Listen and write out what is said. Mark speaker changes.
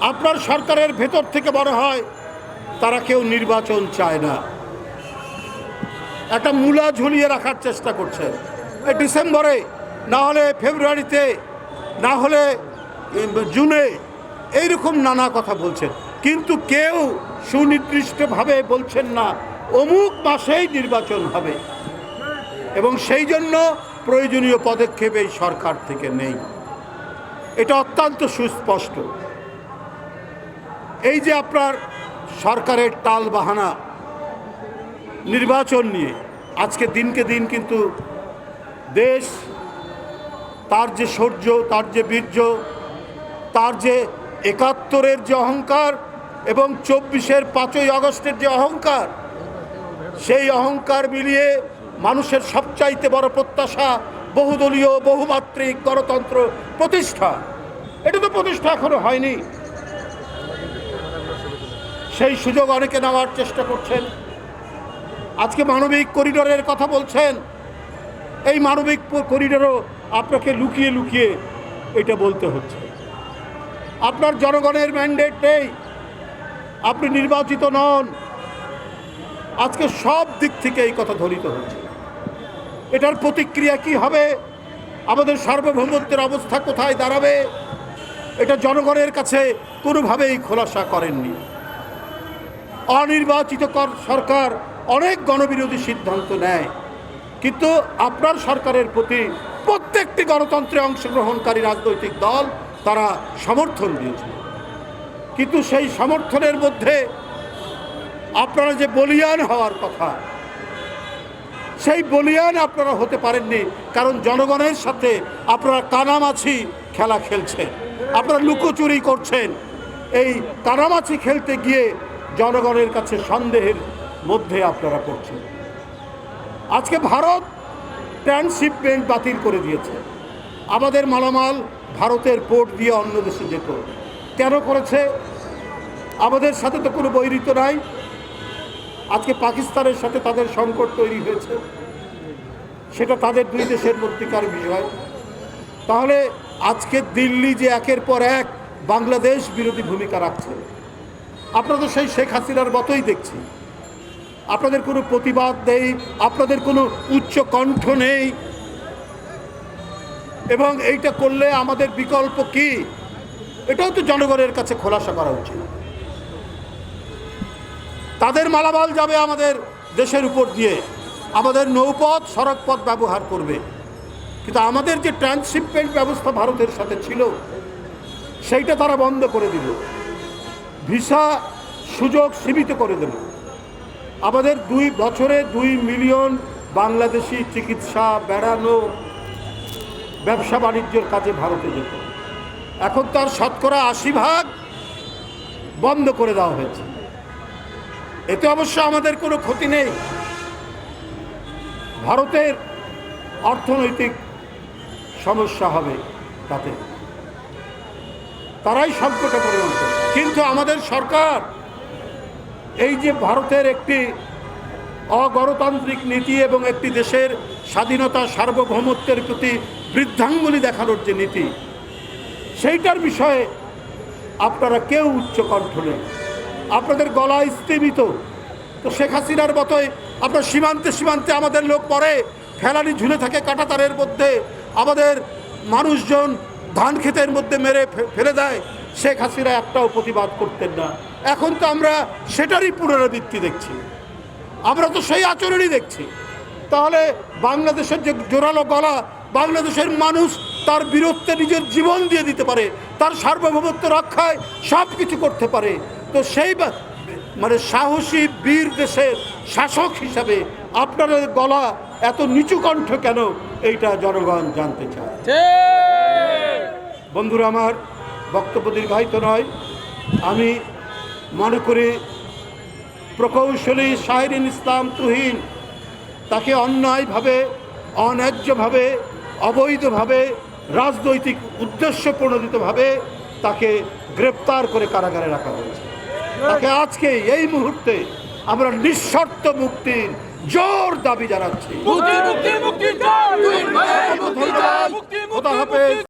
Speaker 1: আপনার সরকারের ভেতর থেকে মনে হয়, তারা কেউ নির্বাচন চায় না। একটা মূলা ঝুলিয়ে রাখার চেষ্টা করছেন। এই ডিসেম্বরে, না হলে ফেব্রুয়ারিতে, না হলে জুনে, এইরকম নানা কথা বলছেন। কিন্তু কেউ সুনির্দিষ্টভাবে বলছেন না, অমুক মাসেই নির্বাচন হবে। এবং সেই জন্য প্রয়োজনীয় পদক্ষেপ এই সরকার থেকে নেই। এটা অত্যন্ত সুস্পষ্ট। এই যে আপনার সরকারের টাল বাহানা, নির্বাচন নিয়ে, আজকে দিনকে দিন কিন্তু দেশ, তার যে শৌর্য তার যে বীর্য, তার যে একাত্তরের যে অহংকার এবং চব্বিশের পাঁচই আগস্টের যে অহংকার, সেই অহংকার মিলিয়ে মানুষের সবচাইতে বড় প্রত্যাশা বহুদলীয়, বহুমাত্রিক গণতন্ত্র প্রতিষ্ঠা। এটা তো প্রতিষ্ঠা এখনও হয়নি। সেই সুযোগ অনেকে নেওয়ার চেষ্টা করছেন। আজকে মানবিক করিডোরের কথা বলছেন। এই মানবিক করিডোরও আপনাকে লুকিয়ে লুকিয়ে এটা বলতে হচ্ছে। আপনার জনগণের ম্যান্ডেট নেই। আপনি নির্বাচিত নন। আজকে সব দিক থেকে এই কথা ধরিত হচ্ছে। এটার প্রতিক্রিয়া কি হবে? আমাদের সার্বভৌমত্বের অবস্থা কোথায় দাঁড়াবে? এটা জনগণের কাছে কোনোভাবেই খোলাসা করেননি। অনির্বাচিত কর সরকার অনেক গণবিরোধী সিদ্ধান্ত নেয়। কিন্তু আপনার সরকারের প্রতি প্রত্যেকটি গণতন্ত্রে অংশগ্রহণকারী রাজনৈতিক দল তারা সমর্থন দিয়েছে কিন্তু সেই সমর্থনের মধ্যে আপনারা যে বলিয়ান হওয়ার কথা, সেই বলিয়ান আপনারা হতে পারেননি, কারণ জনগণের সাথে আপনারা কানামাছি খেলা খেলছেন, আপনারা লুকোচুরি করছেন। এই কানামাছি খেলতে গিয়ে জনগণের কাছে সন্দেহের মধ্যে আপনারা করছেন আজকে ভারত ট্রান্সশিপমেন্ট বাতিল করে দিয়েছে। আমাদের মালামাল ভারতের পোর্ট দিয়ে অন্য দেশে যেত। কেন করেছে? আমাদের সাথে তো কোনো বৈরিত নাই। আজকে পাকিস্তানের সাথে তাদের সংকট তৈরি হয়েছে। সেটা তাদের দুই দেশের মধ্যেকার বিষয়। তাহলে আজকে দিল্লি যে একের পর এক বাংলাদেশ বিরোধী ভূমিকা রাখছে আপনারা তো সেই শেখ হাসিনার মতোই দেখছি। আপনাদের কোনো প্রতিবাদ নেই, আপনাদের কোনো উচ্চ কণ্ঠ নেই। এবং এইটা করলে আমাদের বিকল্প কি? এটাও তো জনগণের কাছে খোলাসা করা উচিত। তাদের মালামাল যাবে আমাদের দেশের উপর দিয়ে। আমাদের নৌপথ, সড়কপথ ব্যবহার করবে। কিন্তু আমাদের যে ট্রান্সশিপমেন্ট ব্যবস্থা ভারতের সাথে ছিল, সেইটা তারা বন্ধ করে দিল। ভিসা সুযোগ সীমিত করে দিল আমাদের দুই বছরে দুই মিলিয়ন বাংলাদেশি চিকিৎসা বেড়ানো ব্যবসা বাণিজ্যের কাজে ভারতে যেত। এখন তার শতকরা আশি ভাগ বন্ধ করে দেওয়া হয়েছে। এতে অবশ্য আমাদের কোনো ক্ষতি নেই। ভারতের অর্থনৈতিক সমস্যা হবে তাতে। তারাই সংকটে পরিণত। কিন্তু আমাদের সরকার এই যে ভারতের একটি অগণতান্ত্রিক নীতি এবং একটি দেশের স্বাধীনতা সার্বভৌমত্বের প্রতি বৃদ্ধাঙ্গুলি দেখানোর যে নীতি, সেইটার বিষয়ে আপনারা কেউ উচ্চকণ্ঠ নেই। আপনাদের গলা স্থিমিত তো শেখ হাসিনার মতোই আপনার সীমান্তে সীমান্তে আমাদের লোক পরে ফেলানি ঝুলে থাকে কাটাতারের মধ্যে, আমাদের মানুষজন ধান ক্ষেতের মধ্যে মেরে ফেলে দেয়। শেখ হাসিনা একটাও প্রতিবাদ করতেন না। এখন তো আমরা সেটারই পুনরাবৃত্তি দেখছি। আমরা তো সেই আচরণই দেখছি। তাহলে বাংলাদেশের যে জোরালো গলা বাংলাদেশের মানুষ তার বীরত্বে নিজের জীবন দিয়ে দিতে পারে তার সার্বভৌমত্ব রক্ষায় সব কিছু করতে পারে। তো সেই মানে সাহসী বীর দেশের শাসক হিসাবে আপনাদের গলা এত নিচু কণ্ঠ কেন? এইটা জনগণ জানতে চায়। বন্ধুরা আমার বক্তব্য দীর্ঘায়িত নয়। আমি মনে করি প্রকৌশলী শাহরিন ইসলাম তুহিন তাকে অন্যায়ভাবে অন্যায্যভাবে অবৈধভাবে রাজনৈতিক উদ্দেশ্য প্রণোদিতভাবে তাকে গ্রেপ্তার করে কারাগারে রাখা হয়েছে। তাকে আজকে এই মুহূর্তে আমরা নিঃশর্ত মুক্তির জোর দাবি জানাচ্ছি।